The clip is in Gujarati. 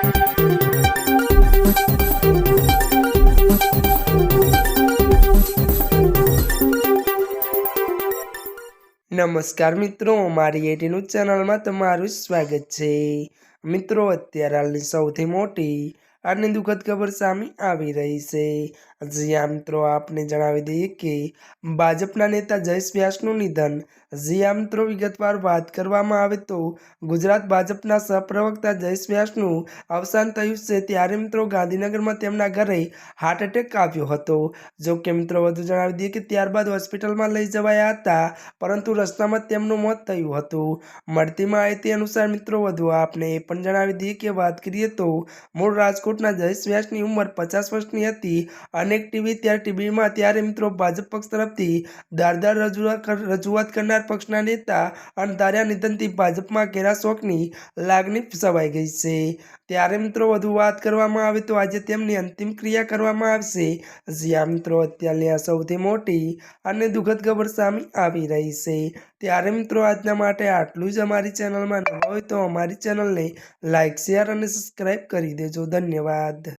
નમસ્કાર મિત્રો મારી એટીનું ચેનલમાં તમારું સ્વાગત છે. મિત્રો અત્યારે હાલની સૌથી મોટી અને દુઃખદ ખબર સામે આવી રહી છે. જ્યાં મિત્રો, આપને જણાવી દઈએ કે ભાજપના નેતા જયેશ વ્યાસનું નિધન. જ્યાં મિત્રો, વિગતવાર વાત કરવામાં આવે તો ગુજરાત ભાજપના સહપ્રવક્તા જયેશ વ્યાસનું અવસાન થયું છે ત્યારે, મિત્રો, ગાંધીનગરમાં તેમના ઘરે હાર્ટ એટેક આવ્યો હતો. જો કે, મિત્રો, વધુ જણાવી દઈએ કે ત્યારબાદ હોસ્પિટલમાં લઈ જવાયા હતા, પરંતુ રસ્તામાં તેમનું મોત થયું હતું. મળતી માહિતી અનુસાર, મિત્રો, વધુ આપને એ પણ જણાવી દઈએ કે વાત કરીએ તો મૂળ રાજકોટના જયેશ વ્યાસની ઉંમર પચાસ વર્ષની હતી. અનેક ટીવી ત્યારે ટીવીમાં ત્યારે મિત્રો ભાજપ પક્ષ તરફથી ધારદાર રજૂઆત રજૂઆત કરનાર પક્ષના નેતા અને તાર્યા નિધનથી ભાજપમાં ઘેરા શોકની લાગણી સવાઈ ગઈ છે. ત્યારે મિત્રો વધુ વાત કરવામાં આવે તો આજે તેમની અંતિમ ક્રિયા કરવામાં આવશે. જ્યાં મિત્રો, અત્યારની આ સૌથી મોટી અને દુઃખદ ખબર સામે આવી રહી છે. ત્યારે મિત્રો આજના માટે આટલું જ અમારી ચેનલમાં ન હોય તો અમારી ચેનલને લાઇક શેર અને સબસ્ક્રાઈબ કરી દેજો. ધન્યવાદ.